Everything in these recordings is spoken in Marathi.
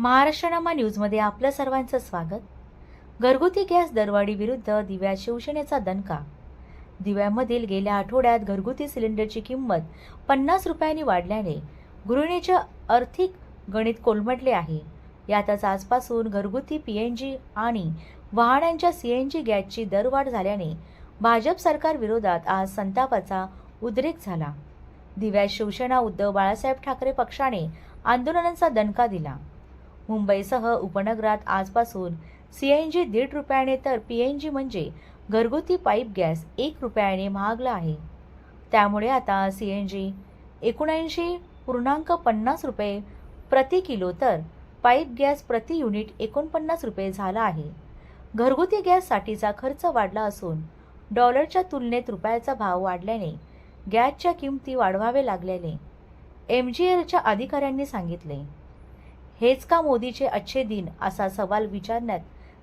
महाराष्ट्रनामा न्यूजमध्ये आपलं सर्वांचं स्वागत. घरगुती गॅस दरवाढीविरुद्ध दिव्या दिव्यात शिवसेनेचा दणका. दिव्यामधील गेल्या आठवड्यात घरगुती सिलेंडरची किंमत पन्नास रुपयांनी वाढल्याने गृहिणीचे आर्थिक गणित कोलमडले आहे. यातच आजपासून घरगुती पी एन जी आणि वाहनांच्या सी एन जी गॅसची दरवाढ झाल्याने भाजप सरकार विरोधात आज संतापाचा उद्रेक झाला. दिव्यात शिवसेना उद्धव बाळासाहेब ठाकरे पक्षाने आंदोलनांचा दणका दिला. मुंबईसह उपनगरात आजपासून सीएनजी दीड रुपयाने तर पीएनजी म्हणजे घरगुती पाईप गॅस एक रुपयाने महागला आहे. त्यामुळे आता सीएनजी एकोणऐंशी पूर्णांक पन्नास रुपये प्रति किलो तर पाईप गॅस प्रति युनिट एकोणपन्नास रुपये झाला आहे. घरगुती गॅससाठीचा खर्च वाढला असून डॉलरच्या तुलनेत रुपयाचा भाव वाढल्याने गॅसच्या किमती वाढवावे लागल्याने एम जी एलच्या अधिकाऱ्यांनी सांगितले. हेच का मोदीचे अच्छे दिन असा सवाल विचारण्यात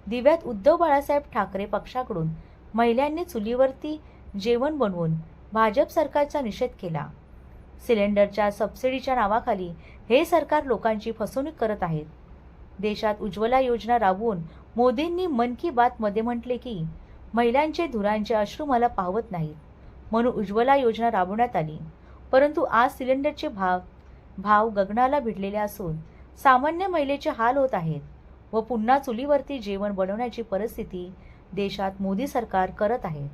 दिव्यात उद्धव बाळासाहेब ठाकरे पक्षाकडून महिलांनी चुलीवरती जेवण बनवून भाजप सरकारचा निषेध केला. सिलेंडरच्या सबसिडीच्या नावाखाली हे सरकार लोकांची फसवणूक करत आहेत देशात उज्ज्वला योजना राबवून मोदींनी मन की बातमध्ये म्हटले की महिलांचे धुरांचे अश्रू मला पाहवत नाहीत म्हणून उज्ज्वला योजना राबवण्यात आली. परंतु आज सिलेंडरचे भाव भाव गगनाला भिडलेले असून सामान्य महिलेचे हाल होत आहेत व पुन्हा चुलीवरती जेवण बनवण्याची परिस्थिती देशात मोदी सरकार करत आहे.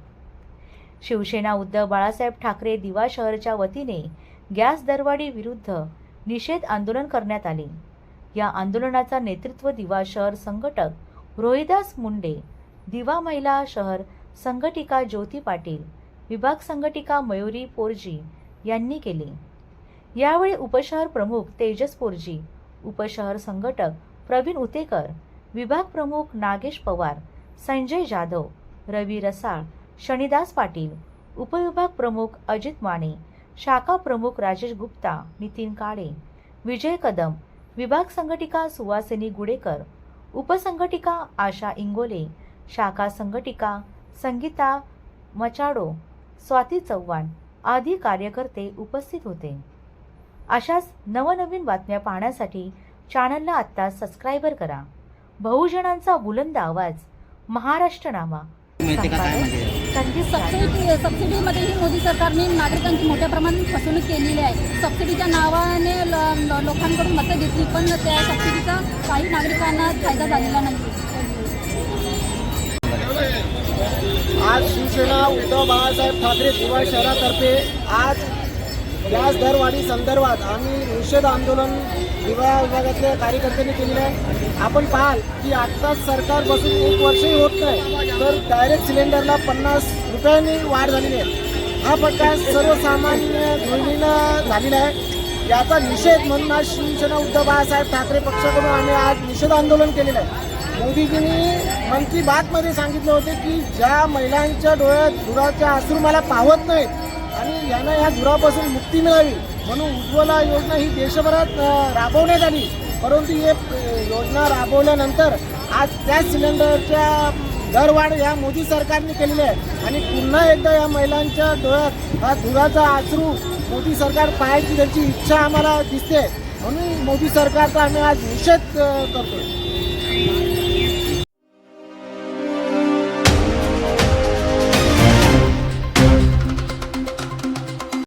शिवसेना उद्धव बाळासाहेब ठाकरे दिवा शहरच्या वतीने गॅस दरवाढी विरुद्ध निषेध आंदोलन करण्यात आले. या आंदोलनाचा नेतृत्व दिवा शहर संघटक रोहिदास मुंडे दिवा महिला शहर संघटिका ज्योती पाटील विभाग संघटिका मयुरी पोरजी यांनी केले. यावेळी उपशहर प्रमुख तेजस पोरजी उपशहर संघटक प्रवीण उतेकर विभाग प्रमुख नागेश पवार संजय जाधव रवी रसाळ शनिदास पाटील उपविभाग प्रमुख अजित माने शाखा प्रमुख राजेश गुप्ता नितीन काळे विजय कदम विभाग संघटिका सुवासिनी गुडेकर उपसंघटिका आशा इंगोले शाखा संघटिका संगीता मचाडो स्वाती चव्हाण आदी कार्यकर्ते उपस्थित होते. अशाच नवनवीन बातम्या पाहण्यासाठी चॅनलला आत्ता सबस्क्राईबर करा. बहुजनांचा बुलंद आवाज महाराष्ट्रनामा माहिती का काय म्हणजे. सबसिडी सबसिडीमध्येही मोदी सरकारने नागरिकांची मोठ्या प्रमाणात फसवणूक केलेली आहे. सबसिडीच्या नावाने लोकांकडून मतं घेतली पण त्या सबसिडीचा काही नागरिकांना फायदा झालेला नाही. आज शिवसेना उद्धव बाळासाहेब ठाकरे दिवा शहरातर्फे आज गॅस दरवाढी संदर्भात आम्ही निषेध आंदोलन विवाह विभागातल्या कार्यकर्त्यांनी केलेलं आहे. आपण पाहाल की आत्ताच सरकार बसून एक वर्षही होत नाही तर डायरेक्ट सिलेंडरला पन्नास रुपयांनी वाढ झालेली आहे. हा प्रकार सर्वसामान्य गृहिणींना झालेला आहे. याचा निषेध म्हणून आज शिवसेना उद्धव बाळासाहेब ठाकरे पक्षाकडून आम्ही आज निषेध आंदोलन केलेलं आहे. मोदीजींनी मन की बातमध्ये सांगितलं होते की ज्या महिलांच्या डोळ्यात धुराच्या अश्रू मला पाहत नाहीत आणि यांना या धुरापासून मुक्ती मिळावी म्हणून उज्ज्वला योजना ही देशभरात राबवण्यात आली. परंतु हे योजना राबवल्यानंतर आज त्या सिलेंडरच्या दरवाढ या मोदी सरकारने केलेली आहे. आणि पुन्हा एकदा या महिलांच्या डोळ्यात हा धुराचा आचरू मोदी सरकार पाहायची त्यांची इच्छा आम्हाला दिसते. म्हणून मोदी सरकारचा आम्ही आज निषेध करतो आहे